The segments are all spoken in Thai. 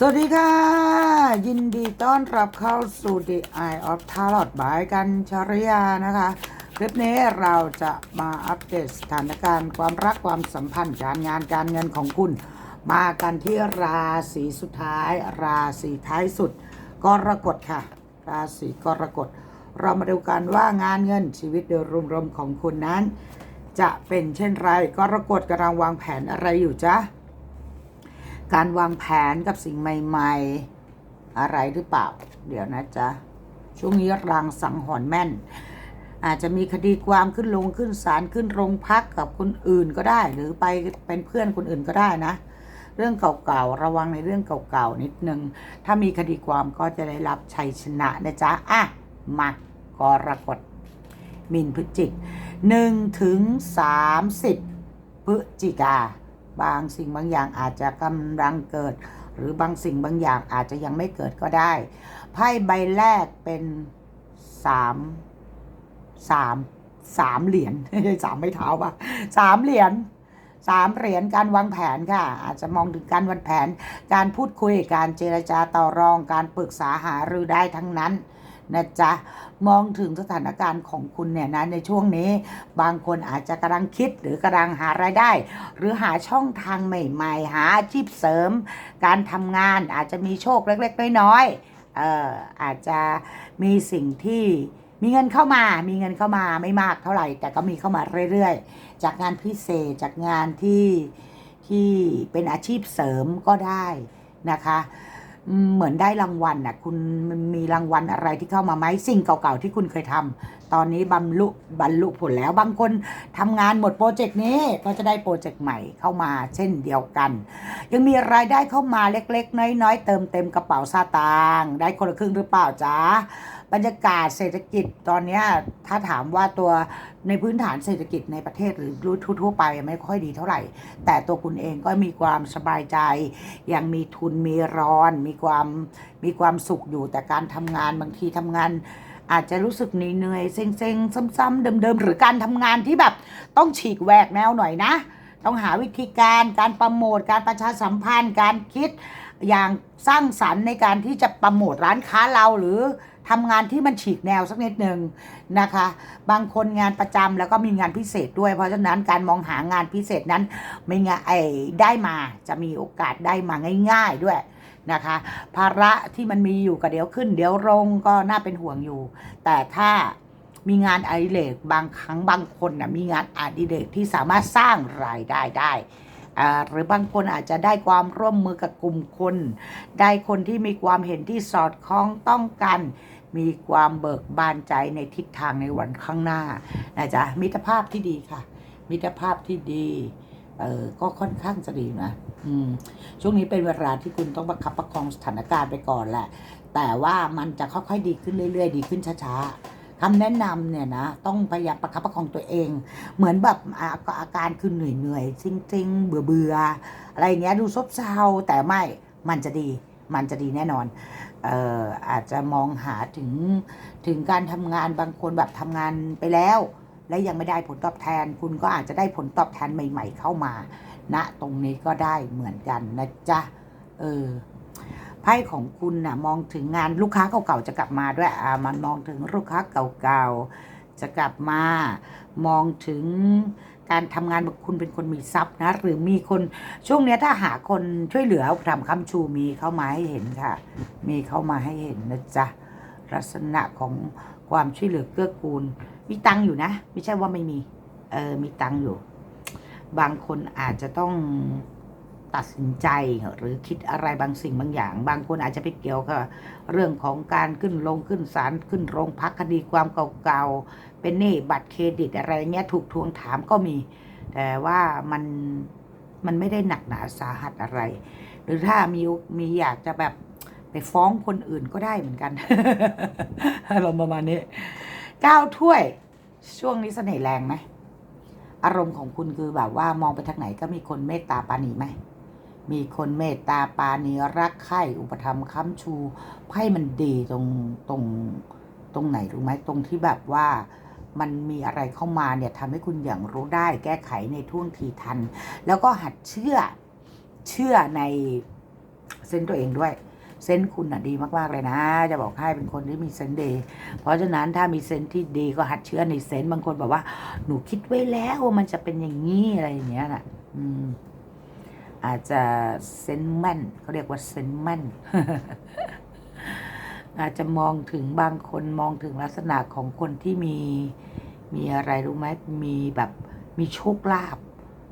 สวัสดีค่ะ ยินดีต้อนรับเข้าสู่ The Eye of Tarot บายกันชรยานะคะ คลิปนี้เราจะมาอัปเดตสถานการณ์ความรักความสัมพันธ์การงานการเงินของคุณ มากันที่ราศีสุดท้าย ราศีท้ายสุด กรกฎค่ะ ราศีกรกฎ เรามาดูกันว่างานเงินชีวิตโดยรวมๆของคุณนั้น จะเป็นเช่นไรกรกฎกำลังวางแผนอะไรอยู่จ๊ะ การวางแผนกับสิ่งใหม่ ๆ อะไรหรือเปล่า เดี๋ยวนะจ๊ะ ช่วงนี้รางสังหรณ์แม่น อาจจะมีคดีความขึ้นลงขึ้นศาลขึ้นโรงพักกับคนอื่นก็ได้ หรือไปเป็นเพื่อนคนอื่นก็ได้นะ เรื่องเก่าๆระวังในเรื่องเก่าๆนิดนึง ถ้ามีคดีความก็จะได้รับชัยชนะนะจ๊ะอะมากรกฎมินพฤศจิกหนึ่งถึงสามสิบพฤศจิกา บางสิ่งบางอย่างอาจจะกำลังเกิด หรือบางสิ่งบางอย่างอาจจะยังไม่เกิดก็ได้ไพ่ใบแรกเป็นสามสามสามเหรียญสามไม่เท้าป่ะสามเหรียญสามเหรียญการวางแผนค่ะ อาจจะมองถึงการวางแผน การพูดคุยการเจรจาต่อรองการปรึกษาหารือได้ทั้งนั้น นะจ๊ะ มองถึงสถานการณ์ของคุณเนี่ยนะในช่วงนี้ บางคนอาจจะกำลังคิดหรือกำลังหารายได้ หรือหาช่องทางใหม่ๆ หาอาชีพเสริม การทำงานอาจจะมีโชคเล็กๆน้อยๆเอ่ออาจจะมีสิ่งที่มีเงินเข้ามา มีเงินเข้ามาไม่มากเท่าไหร่ แต่ก็มีเข้ามาเรื่อยๆ จากงานพิเศษ จากงานที่ที่เป็นอาชีพเสริมก็ได้นะคะ เหมือนได้รางวัลน่ะคุณมีรางวัลอะไรที่เข้ามาไหมสิ่งเก่าๆที่คุณเคยทำตอนนี้บรรลุบรรลุผลแล้วบางคนทำงานหมดโปรเจกต์นี้ก็จะได้โปรเจกต์ใหม่เข้ามาเช่นเดียวกัน ยังมีรายได้เข้ามาเล็กๆ น้อยๆ เติมเต็มกระเป๋าซาตางได้คนละครึ่งหรือเปล่าจ๊ะ บรรยากาศเศรษฐกิจตอนนี้ถ้าถามว่าตัวในพื้นฐานเศรษฐกิจในประเทศหรือทั่วไปไม่ค่อยดีเท่าไหร่ แต่ตัวคุณเองก็มีความสบายใจ ยังมีทุนมีร้อน มีความมีความสุขอยู่แต่การทำงานบางทีทำงานอาจจะรู้สึกเหนื่อยเซ็งๆ ซ้ำๆเดิมๆ หรือการทำงานที่แบบต้องฉีกแหวกแนวหน่อยนะ ต้องหาวิธีการการโปรโมทการประชาสัมพันธ์ การคิดอย่างสร้างสรรค์ในการที่จะโปรโมทร้านค้าเราหรือ ทำงานที่มันฉีกแนวสักนิดหนึ่งนะคะ บางคนงานประจำแล้วก็มีงานพิเศษด้วย เพราะฉะนั้นการมองหางานพิเศษนั้นไม่ง่ายไอ้ได้มาจะมีโอกาสได้มาง่าย ๆด้วยนะคะภาระที่มันมีอยู่กับเดี๋ยวขึ้น เดี๋ยวลงก็น่าเป็นห่วงอยู่ แต่ถ้ามีงานอดิเรกบางครั้งบางคนนะมีงานอดิเรกที่สามารถสร้างรายได้ได้หรือบางคนอาจจะได้ความร่วมมือกับกลุ่มคน ได้คนที่มีความเห็นที่สอดคล้องต้องกัน มีความเบิกบานใจในทิศทางในวันข้างหน้านะจ๊ะมิตรภาพที่ดีค่ะ มิตรภาพที่ดีเออก็ค่อนข้างจะดีนะอืมช่วงนี้เป็นเวลาที่คุณต้องประคับประคองสถานการณ์ไปก่อนแหละ แต่ว่ามันจะค่อยๆดีขึ้นเรื่อย ๆ ดีขึ้นช้าๆคำแนะนำเนี่ยนะ ต้องพยายามประคับประคองตัวเอง เหมือนแบบอาการคือเหนื่อยๆจริงๆ เบื่อเบื่อๆอะไรเงี้ยดูซบเซาแต่ไม่มันจะดี มันจะดีแน่นอน อาจจะมองหาถึงถึงการทำงานบางคนแบบทำงานไปแล้ว และยังไม่ได้ผลตอบแทน คุณก็อาจจะได้ผลตอบแทนใหม่ ๆ เข้ามาณตรงนี้ก็ได้เหมือนกันนะจ๊ะเออไพ่ของคุณนะ่ะมองถึงงานลูกค้าเก่าๆจะกลับมาด้วยอ่ามันมองถึงลูกค้าเก่าๆจะกลับมา มองถึง การทำงานคุณเป็นคนมีทรัพย์นะ หรือมีคนช่วงนี้ถ้าหาคนช่วยเหลือทำคำชูมีเข้ามาให้เห็นค่ะ มีเข้ามาให้เห็นนะจ๊ะลักษณะของความช่วยเหลือเกื้อกูล มีตังอยู่นะ ไม่ใช่ว่าไม่มี เออมีตังอยู่ บางคนอาจจะต้อง ตัดสินใจหรือคิดอะไรบางสิ่งบางอย่าง บางคนอาจจะไปเกี่ยวกับเรื่องของการขึ้นลงขึ้นศาลขึ้นโรงพักคดีความเก่าๆเป็นหนี้บัตรเครดิตอะไรเงี้ยถูกทวงถามก็มี แต่ว่ามันมันไม่ได้หนักหนาสาหัสอะไร หรือถ้ามีมีอยากจะแบบไปฟ้องคนอื่นก็ได้เหมือนกันอารมณ์ประมาณนี้เก้าถ้วยช่วงนี้เสน่ห์แรงไหมอารมณ์ของคุณคือแบบว่ามองไปทางไหนก็มีคนเมตตาปาณีไหม มีคนเมตตาปาณีรักใคร่อุปถัมค้ำชูไพ่มันดีตรงตรงตรงไหนรู้ไหมตรงที่แบบว่ามันมีอะไรเข้ามาเนี่ยทำให้คุณอย่างรู้ได้ แก้ไขในท่วงทีทัน แล้วก็หัดเชื่อเชื่อในเซนส์ตัวเองด้วย เซนส์คุณอะดีมากๆเลยนะ จะบอกให้เป็นคนที่มีเซนส์ดี เพราะฉะนั้นถ้ามีเซนส์ที่ดีก็หัดเชื่อในเซนส์บางคนบอกว่า หนูคิดไว้แล้วว่ามันจะเป็นอย่างนี้อะไรอย่างเงี้ยน่ะ อืม อาจจะเซนแมนเขาเรียกว่าเซนแมนอาจจะมองถึงบางคนมองถึงลักษณะของคนที่มีมีอะไรรู้ไหมมีแบบมีโชคลาภ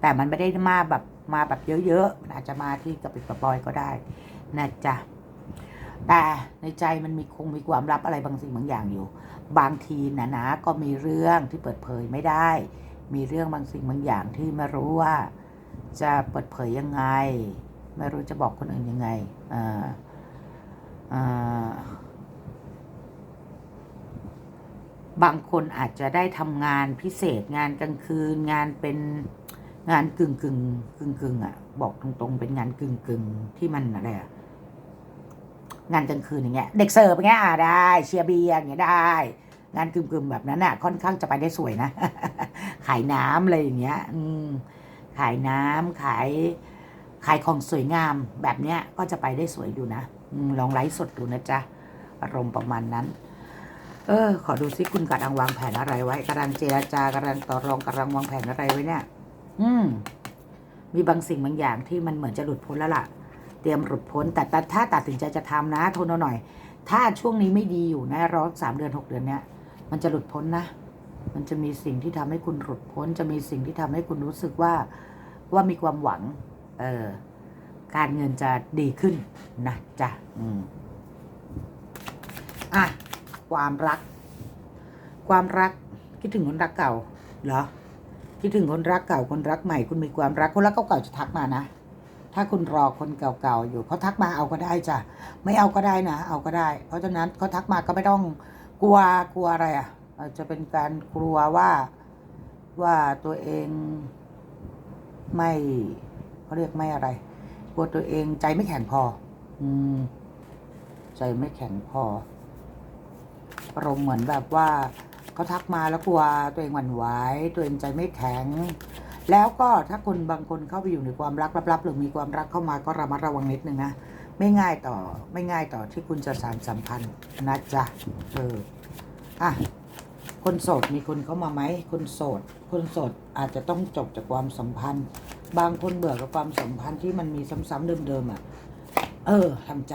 แต่มันไม่ได้มาแบบมาแบบเยอะๆมันอาจจะมาที่กระปิดกระปอยก็ได้นะจ๊ะแต่ในใจมันมีคงมีความลับอะไรบางสิ่งบางอย่างอยู่ บางทีนะนะก็มีเรื่องที่เปิดเผยไม่ได้ มีเรื่องบางสิ่งบางอย่างที่ไม่รู้ว่า จะเปิดเผยยังไง ไม่รู้จะบอกคนอื่นยังไงอ่าอ่าบางคนอาจจะได้ทำงานพิเศษงานกลางคืน งานเป็นงานกึ่งกึ่งกึ่งกึ่งอะ บอกตรงๆ เป็นงานกึ่งกึ่งที่มันอะไรอะงานกลางคืนอย่างเงี้ย เด็กเสิร์ฟอย่างเงี้ยอะได้ เชียร์เบียร์อย่างเงี้ยได้ งานกึ่งกึ่งแบบนั้นอะ ค่อนข้างจะไปได้สวยนะ ขายน้ำอะไรอย่างเงี้ย อืม ขายน้ำขายขายของสวยงามแบบเนี้ยก็จะไปได้สวยดูนะลองไลฟ์สดดูนะจ๊ะ อารมณ์ประมาณนั้น เออ ขอดูซิคุณกำลังวางแผนอะไรไว้กำลังเจรจากำลังต่อรองกำลังวางแผนอะไรไว้เนี่ย อืม มีบางสิ่งบางอย่างที่มันเหมือนจะหลุดพ้นแล้วล่ะ เตรียมหลุดพ้น แต่แต่ถ้าตัดสินใจจะทำนะทนเอาหน่อย ถ้าช่วงนี้ไม่ดีอยู่นะรอสามเดือนหกเดือนเนี้ยมันจะหลุดพ้นนะ มันจะมีสิ่งที่ทำให้คุณหลุดพ้น จะมีสิ่งที่ทำให้คุณรู้สึกว่าว่ามีความหวัง เออการเงินจะดีขึ้นนะจ๊ะอืมอะความรัก ความรักคิดถึงคนรักเก่าเหรอคิดถึงคนรักเก่าคนรักใหม่คุณมีความรักคนรักเก่าๆจะทักมานะถ้าคุณรอคนเก่าๆอยู่เขาทักมาเอาก็ได้จ้ะไม่เอาก็ได้นะ เอาก็ได้ เพราะฉะนั้นเขาทักมาก็ไม่ต้องกลัวกลัวอะไรอะ อาจจะเป็นการกลัวว่าว่าตัวเองไม่เขาเรียกไม่อะไรกลัวตัวเองใจไม่แข็งพอ อืม ใจไม่แข็งพออารมณ์เหมือนแบบว่าเขาทักมาแล้วกลัวตัวเองหวั่นไหวตัวเองใจไม่แข็ง แล้วก็ถ้าคนบางคนเข้าไปอยู่ในความรักลับๆหรือมีความรักเข้ามาก็ระมัดระวังนิดนึงนะไม่ง่ายต่อไม่ง่ายต่อที่คุณจะสานสัมพันธ์นะจ๊ะเอออะ คนโสดมีคนเข้ามาไหม คนโสด คนโสดอาจจะต้องจบจากความสัมพันธ์ บางคนเบื่อกับความสัมพันธ์ที่มันมีซ้ำๆเดิมๆอะ เออทำใจ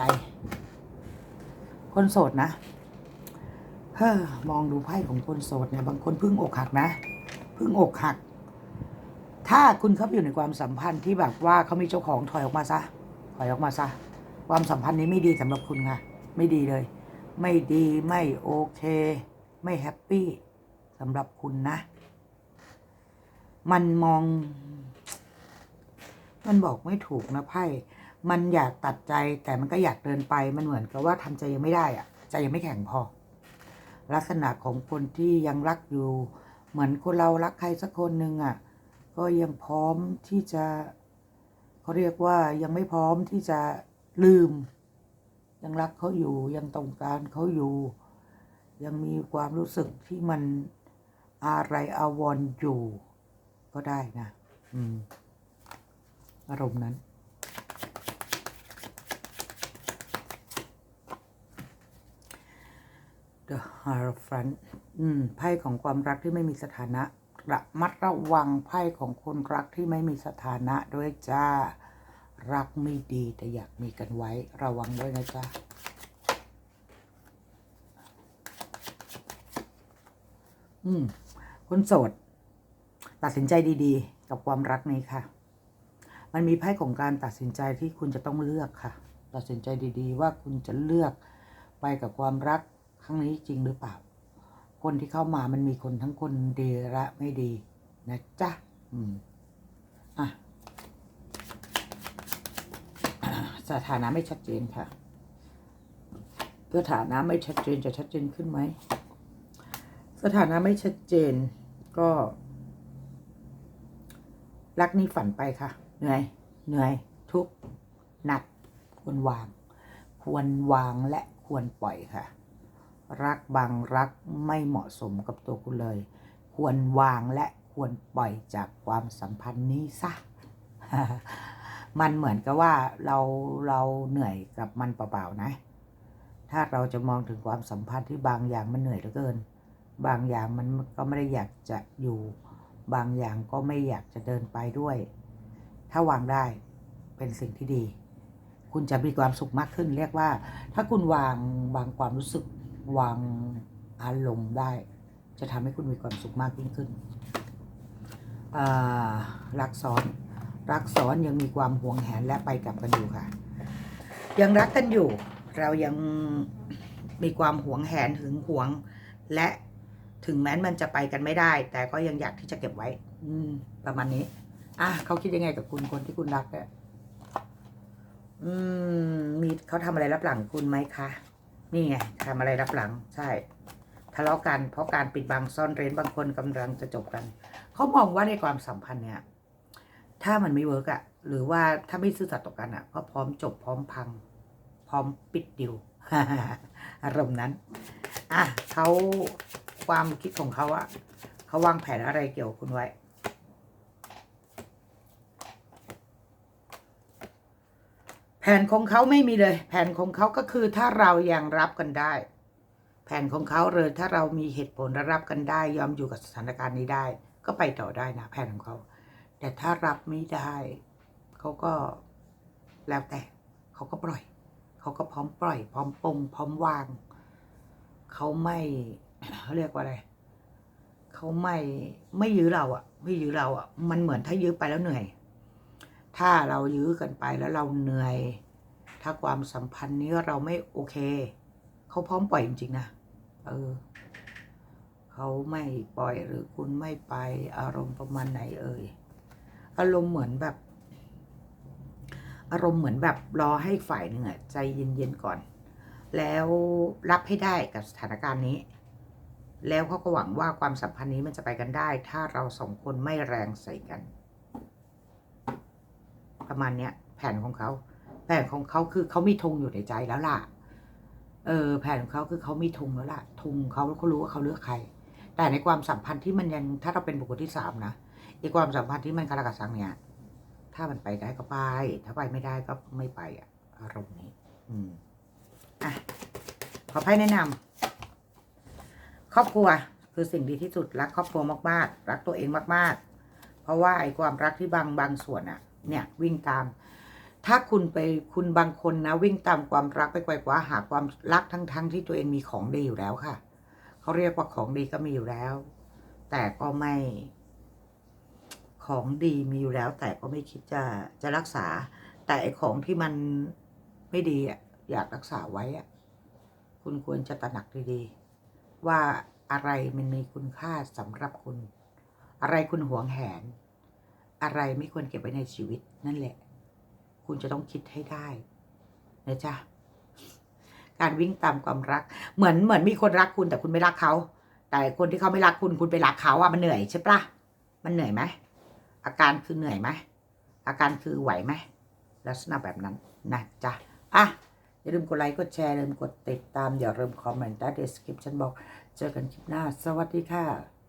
คนโสดนะเฮ้อมองดูไพ่ของคนโสดเนี่ยบางคนเพิ่งอกหักนะเพิ่งอกหัก ถ้าคุณเข้าไปอยู่ในความสัมพันธ์ที่แบบว่าเขามีเจ้าของถอยออกมาซะถอยออกมาซะความสัมพันธ์นี้ไม่ดีสำหรับคุณค่ะ ไม่ดีเลย ไม่ดีไม่โอเค ไม่แฮปปี้สำหรับคุณนะ มันมอง มันบอกไม่ถูกนะไพ่มันอยากตัดใจแต่มันก็อยากเดินไป มันเหมือนกับว่าทำใจยังไม่ได้อะใจยังไม่แข็งพอ ลักษณะของคนที่ยังรักอยู่ เหมือนคนเรารักใครสักคนหนึ่งอะ ก็ยังพร้อมที่จะเขาเรียกว่ายังไม่พร้อมที่จะลืม ยังรักเขาอยู่ยังต้องการเขาอยู่ ยังมีความรู้สึกที่มันอะไรอาวรณ์อยู่ ก็ได้นะ อืม อารมณ์นั้น The Hierophant อืม ไพ่ของความรักที่ไม่มีสถานะระมัดระวังไพ่ของคนรักที่ไม่มีสถานะด้วยจ้า รักไม่ดีแต่อยากมีกันไว้ระวังด้วยนะจ๊ะ อืมคนโสด ตัดสินใจดีๆ กับความรักนี้ค่ะ มันมีไพ่ของการตัดสินใจที่คุณจะต้องเลือกค่ะ ตัดสินใจดีๆ ว่าคุณจะเลือกไปกับความรักครั้งนี้จริงหรือเปล่า คนที่เข้ามามันมีคนทั้งคนดีและไม่ดีนะจ๊ะ อืม อะ สถานะไม่ชัดเจนค่ะสถานะไม่ชัดเจนจะชัดเจนขึ้นไหม สถานะไม่ชัดเจนก็ รักนี้ฝันไปค่ะ เหนื่อย เหนื่อย ทุกหนัก ควรวาง ควรวางและควรปล่อยค่ะ รักบางรักไม่เหมาะสมกับตัวคุณเลย ควรวางและควรปล่อยจากความสัมพันธ์นี้ซะ มันเหมือนกับว่าเราเราเหนื่อยกับมันเปล่าๆนะ ถ้าเราจะมองถึงความสัมพันธ์ที่บางอย่างมันเหนื่อยเหลือเกิน บางอย่างมันก็ไม่ได้อยากจะอยู่ บางอย่างก็ไม่อยากจะเดินไปด้วย ถ้าวางได้เป็นสิ่งที่ดี คุณจะมีความสุขมากขึ้น เรียกว่า ถ้าคุณวางวางความรู้สึกวางอารมณ์ได้ จะทำให้คุณมีความสุขมากยิ่งขึ้นรักซ้อนรักซ้อนยังมีความห่วงแหนและไปกลับกันอยู่ค่ะ ยังรักกันอยู่ เรายังมีความห่วงแหนหึงหวง และ ถึงแม้มันจะไปกันไม่ได้ แต่ก็ยังอยากที่จะเก็บไว้ อืม ประมาณนี้ อะเขาคิดยังไงกับคุณคนที่คุณรักเนี่ยอืม มีเขาทำอะไรรับหลังคุณไหมคะ นี่ไงทำอะไรรับหลัง ใช่ทะเลาะกันเพราะการปิดบังซ่อนเร้นบางคนกำลังจะจบกัน เขามองว่าในความสัมพันธ์เนี่ย ถ้ามันไม่เวิร์กอะหรือว่าถ้าไม่ซื่อสัตย์ต่อกันอะก็พร้อมจบพร้อมพัง พร้อมปิดดิวอารมณ์นั้น อะเขา ความคิดของเขาอะเขาวางแผนอะไรเกี่ยวกับคุณไว้ แผนของเขาไม่มีเลย แผนของเขาก็คือถ้าเรายังรับกันได้ แผนของเขาเลยถ้าเรามีเหตุผลและรับกันได้ ยอมอยู่กับสถานการณ์นี้ได้ ก็ไปต่อได้นะ แผนของเขา แต่ถ้ารับไม่ได้เขาก็แล้วแต่เขาก็ปล่อย เขาก็พร้อมปล่อย พร้อมปลงพร้อมวาง เขาไม่ เขาเรียกว่าอะไรเขาไม่ไม่ยื้อเราอะไม่ยื้อเราอะมันเหมือนถ้ายื้อไปแล้วเหนื่อย ถ้าเรายื้อกันไปแล้วเราเหนื่อย ถ้าความสัมพันธ์นี้เราไม่โอเคเขาพร้อมปล่อยจริงๆนะเออเขาไม่ปล่อยหรือคุณไม่ไปอารมณ์ประมาณไหนเอ่ยอารมณ์เหมือนแบบ อารมณ์เหมือนแบบรอให้ฝ่ายหนึ่งอะใจเย็นๆก่อน แล้วรับให้ได้กับสถานการณ์นี้ แล้วเขาก็หวังว่าความสัมพันธ์นี้มันจะไปกันได้ ถ้าเราสองคนไม่แรงใส่กัน ประมาณเนี้ย แผนของเขา แผนของเขาคือเขามีธงอยู่ในใจแล้วล่ะ เออ แผนของเขาคือเขามีธงแล้วล่ะธงเขาเขารู้ว่าเขาเลือกใคร แต่ในความสัมพันธ์ที่มันยังถ้าเราเป็นบุคคลที่สามนะอีกความสัมพันธ์ที่มันคาราคาซังเนี่ย ถ้ามันไปได้ก็ไป ถ้าไปไม่ได้ก็ไม่ไปอะอารมณ์นี้ อืมอะขอไพ่แนะนำ ครอบครัวคือสิ่งดีที่สุดรักครอบครัวมากๆ รักตัวเองมากๆ เพราะว่าไอ้ความรักที่บางบางส่วนอะเนี่ยวิ่งตาม ถ้าคุณไปคุณบางคนนะ วิ่งตามความรักไปไกวกว่าหาความรักทั้งทั้งที่ตัวเองมีของดีอยู่แล้วค่ะเขาเรียกว่าของดีก็มีอยู่แล้ว แต่ก็ไม่ ของดีมีอยู่แล้ว แต่ก็ไม่คิดจะจะรักษา แต่ไอ้ของที่มันไม่ดีอะอยากรักษาไว้อะคุณควรจะตระหนักดีๆ ว่าอะไรมันมีคุณค่าสำหรับคุณ อะไรคุณหวงแหน อะไรไม่ควรเก็บไว้ในชีวิตนั่นแหละ คุณจะต้องคิดให้ได้นะจ๊ะการวิ่งตามความรัก เหมือนเหมือนมีคนรักคุณแต่คุณไม่รักเขา แต่คนที่เขาไม่รักคุณคุณไปรักเขาอะมันเหนื่อยใช่ปะมันเหนื่อยไหมอาการคือเหนื่อยไหมอาการคือไหวไหมลักษณะแบบนั้นนะจ๊ะอะ อย่าลืมกดไลค์ กดแชร์อย่าลืมกดติดตามอย่าลืมคอมเมนต์ใต้ description บอกเจอกันคลิปหน้า สวัสดีค่ะ